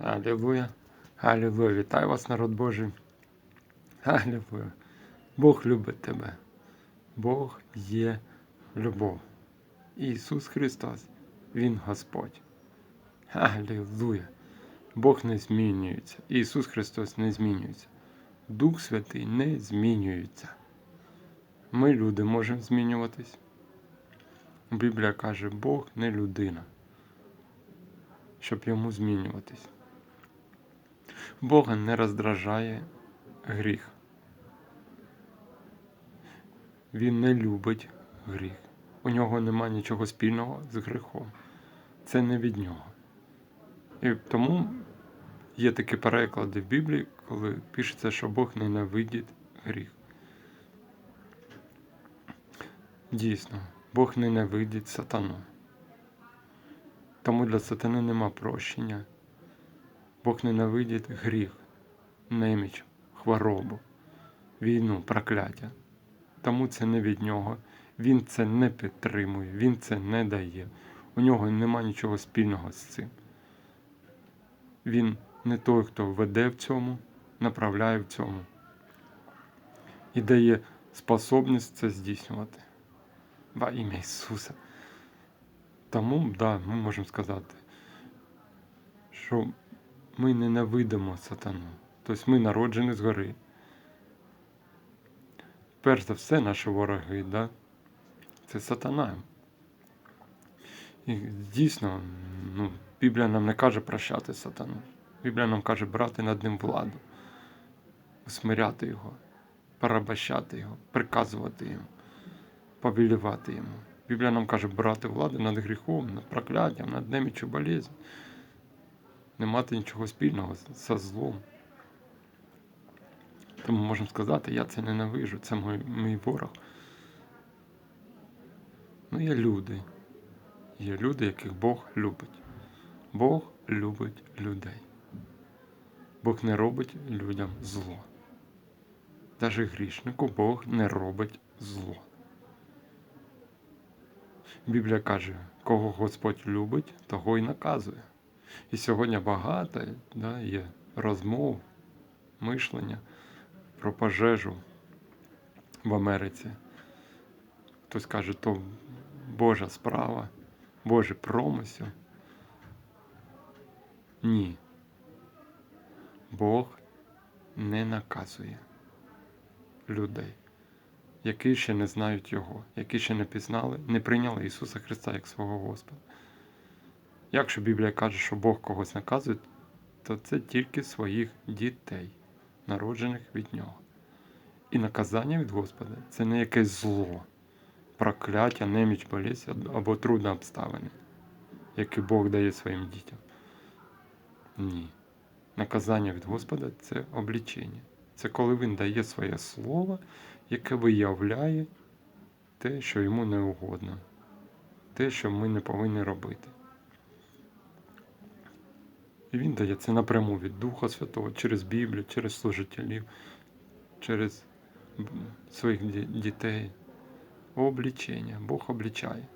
Аллилуйя. Аллилуйя. Вітаю вас, народ Божий. Аллилуйя. Бог любить тебе. Бог є любов. Ісус Христос, Він Господь. Аллилуйя. Бог не змінюється. Ісус Христос не змінюється. Дух Святий не змінюється. Ми, люди, можемо змінюватись. Біблія каже, Бог не людина, щоб йому змінюватись. Бога не роздражає гріх. Він не любить гріх. У нього нема нічого спільного з гріхом. Це не від нього. І тому є такі переклади в Біблії, коли пишеться, що Бог ненавидить гріх. Дійсно, Бог ненавидить сатану. Тому для сатани нема прощення. Бог ненавидить гріх, неміч, хворобу, війну, прокляття. Тому це не від нього. Він це не підтримує, він це не дає. У нього нема нічого спільного з цим. Він не той, хто веде в цьому, направляє в цьому і дає способність це здійснювати. Во ім'я Ісуса. Тому, да, ми можемо сказати, що ми ненавидимо сатану. Тобто ми народжені згори. Перш за все, наші вороги, да? це сатана. І дійсно, ну, Біблія нам не каже прощати сатану. Біблія нам каже брати над ним владу, усмиряти його, порабощати його, приказувати йому, повелівати йому. Біблія нам каже брати владу над гріхом, над прокляттям, над немічю болезнь. Не мати нічого спільного зі злом. Тому можемо сказати, я це ненавижу, це мій, мій ворог. Ну, є люди. Є люди, яких Бог любить. Бог любить людей. Бог не робить людям зло. Даже грішнику Бог не робить зло. Біблія каже, кого Господь любить, того й наказує. І сьогодні багато да, є розмов, мишлення про пожежу в Америці. Хтось каже, то Божа справа, Божий промисел. Ні. Бог не наказує людей, які ще не знають Його, які ще не пізнали, не прийняли Ісуса Христа як свого Господа. Якщо Біблія каже, що Бог когось наказує, то це тільки своїх дітей, народжених від Нього. І наказання від Господа це не якесь зло, прокляття, неміч, болість або трудні обставини, які Бог дає своїм дітям. Ні. Наказання від Господа це облічення. Це коли Він дає своє слово, яке виявляє те, що йому не угодно, те, що ми не повинні робити. І він це напряму від Духа Святого через Біблію, через служителів, через своїх дітей. Облічення, Бог облічає.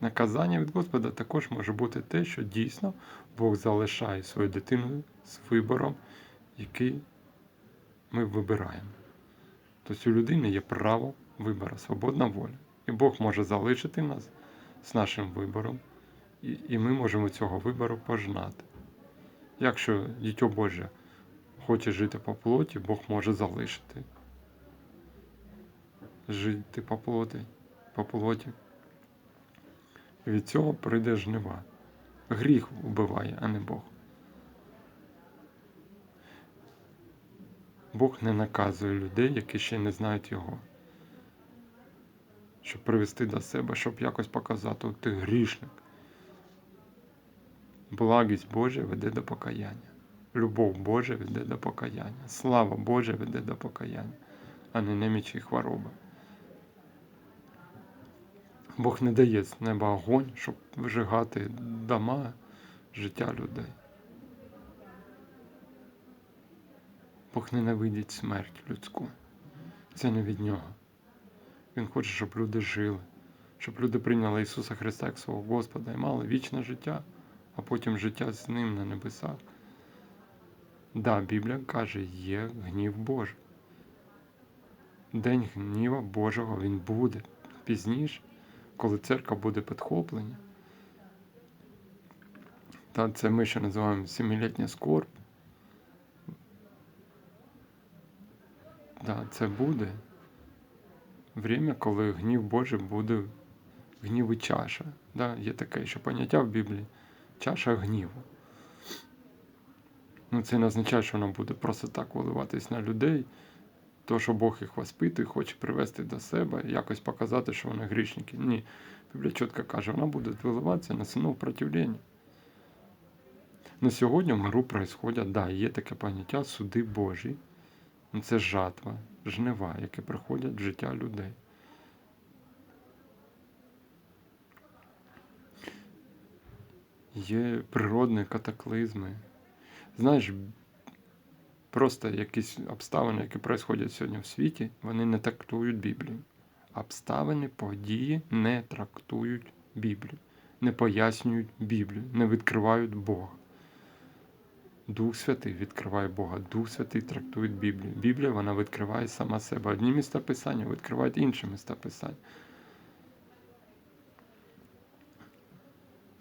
Наказання від Господа також може бути те, що дійсно Бог залишає свою дитину з вибором, який ми вибираємо. Тобто у людини є право вибору, свободна воля. І Бог може залишити нас з нашим вибором, і ми можемо цього вибору пожнати. Якщо дитя Боже хоче жити по плоті, Бог може залишити. Жити по плоті, по плоті. Від цього прийде жнива. Гріх вбиває, а не Бог. Бог не наказує людей, які ще не знають Його. Щоб привести до себе, щоб якось показати, ти грішник. Благість Божа веде до покаяння. Любов Божа веде до покаяння. Слава Божа веде до покаяння, а не немічі хвороби. Бог не дає з неба огонь, щоб вижигати дома, життя людей. Бог ненавидить смерть людську. Це не від нього. Він хоче, щоб люди жили, щоб люди прийняли Ісуса Христа як свого Господа і мали вічне життя, а потім життя з Ним на небесах. Да, Біблія каже, є гнів Божий. День гніва Божого він буде пізніше, коли церква буде підхоплення. Та це ми ще називаємо семилітня скорб. Да, це буде время, коли гнів Божий буде гнів і чаша. Да, є таке ще поняття в Біблії чаша гніву. Ну, це не означає, що вона буде просто так виливатись на людей, то, що Бог їх воспитує, хоче привести до себе, якось показати, що вони грішники. Ні. Біблія чітко каже, вона буде виливатися на синов противлення. На сьогодні в миру происходять, да, є таке поняття суди Божі. Це жатва, жнива, які приходять в життя людей. Є природні катаклизми. Знаєш, просто якісь обставини, які відбуваються сьогодні в світі, вони не трактують Біблію. Обставини, події не трактують Біблію, не пояснюють Біблію, не відкривають Бога. Дух Святий відкриває Бога, Дух Святий трактує Біблію. Біблія вона відкриває сама себе. Одні міста Писання відкривають інші міста Писання.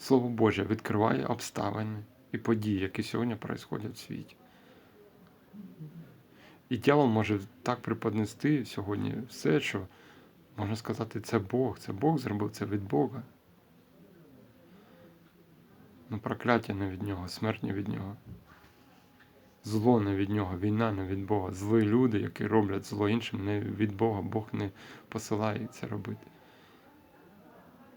Слово Боже відкриває обставини і події, які сьогодні відбуваються в світі. І дьявол може так преподнести сьогодні все, що можна сказати, це Бог, це Бог зробив це від Бога. Ну, прокляття не від нього, смерть не від нього. Зло не від нього, війна не від Бога. Злі люди, які роблять зло іншим, не від Бога, Бог не посилає це робити.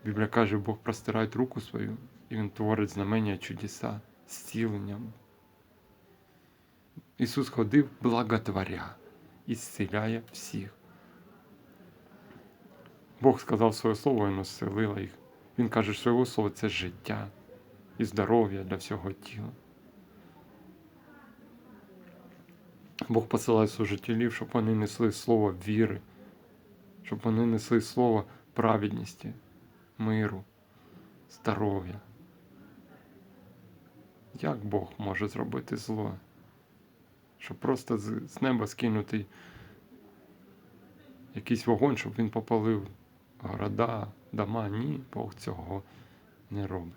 Біблія каже, Бог простирає руку свою, і Він творить знамення чудеса зціленням. Ісус ходив благотворя і зціляє всіх. Бог сказав своє слово і населило їх. Він каже, що його слово це життя і здоров'я для всього тіла. Бог посилає служителів, щоб вони несли слово віри, щоб вони несли слово праведності, миру, здоров'я. Як Бог може зробити зло? Щоб просто з, неба скинути якийсь вогонь, щоб він попалив города, дома. Ні, Бог цього не робить.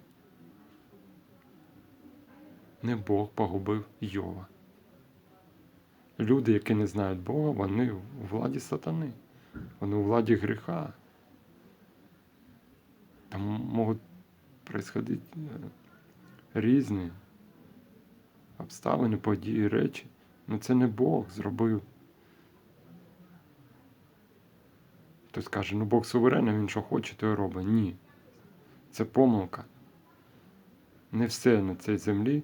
Не Бог погубив Йова. Люди, які не знають Бога, вони у владі сатани, вони у владі гріха. Там можуть происходити різні обставини, події, речі. Ну це не Бог зробив. Хтось каже, ну Бог суверенний, він що хоче, то й робить. Ні. Це помилка. Не все на цій землі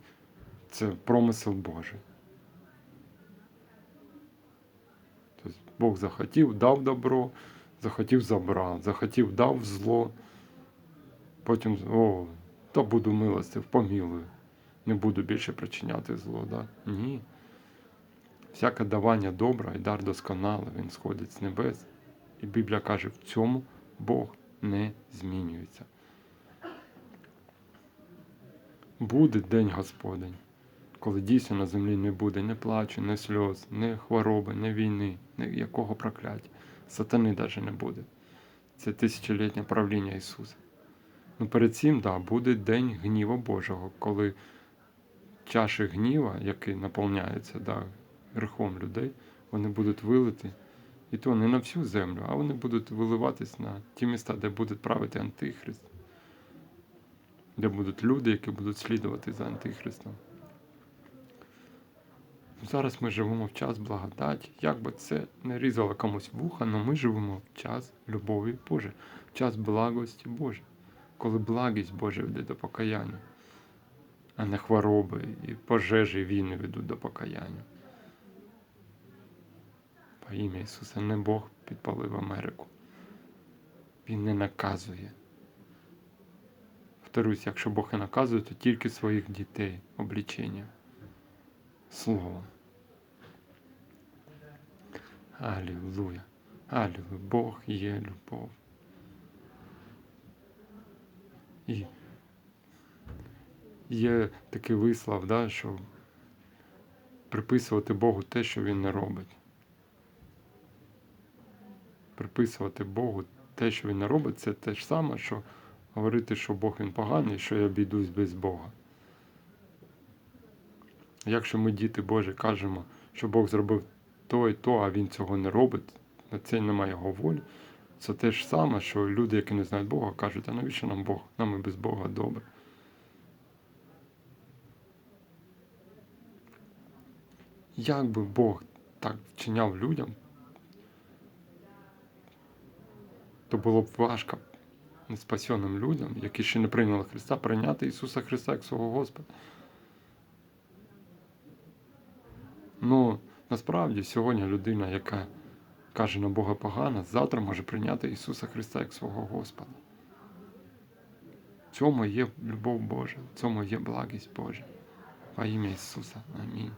це промисел Божий. Тобто Бог захотів, дав добро, захотів забрав, захотів дав зло, потім о, то буду милостив, помілую. Не буду більше причиняти зло. Да? Ні. Всяке давання добра і дар досконалий, він сходить з небес. І Біблія каже, в цьому Бог не змінюється. Буде день Господень, коли дійсно на землі не буде ні плачу, ні сльоз, ні хвороби, ні війни, ні якого прокляття. Сатани навіть не буде. Це тисячолітнє правління Ісуса. Ну перед цим, да, буде день гніва Божого, коли чаші гніва, які наповняються да, грехом людей, вони будуть вилити. І то не на всю землю, а вони будуть виливатись на ті міста, де буде правити Антихрист, де будуть люди, які будуть слідувати за Антихристом. Зараз ми живемо в час благодаті. Як би це не різало комусь вуха, але ми живемо в час любові Божої, в час благості Божої, коли благість Божа веде до покаяння, а не хвороби і пожежі війни ведуть до покаяння. По ім'я Ісуса не Бог підпалив Америку. Він не наказує. Повторюсь, якщо Бог і наказує, то тільки своїх дітей облічення. Словом. Алілуя. Алілуя. Бог є любов. І є такий вислов, да, що приписувати Богу те, що Він не робить. Приписувати Богу те, що Він не робить, це те ж саме, що говорити, що Бог він поганий, що я обійдусь без Бога. Якщо ми, діти Божі, кажемо, що Бог зробив то і то, а Він цього не робить, на це немає його волі, це те ж саме, що люди, які не знають Бога, кажуть, а навіщо нам Бог? Нам і без Бога добре. Як би Бог так вчиняв людям, то було б важко неспасенним людям, які ще не прийняли Христа, прийняти Ісуса Христа як свого Господа. Ну, насправді сьогодні людина, яка каже на Бога погано, завтра може прийняти Ісуса Христа як свого Господа. В цьому є любов Божа, в цьому є благість Божа. Во ім'я Ісуса. Амінь.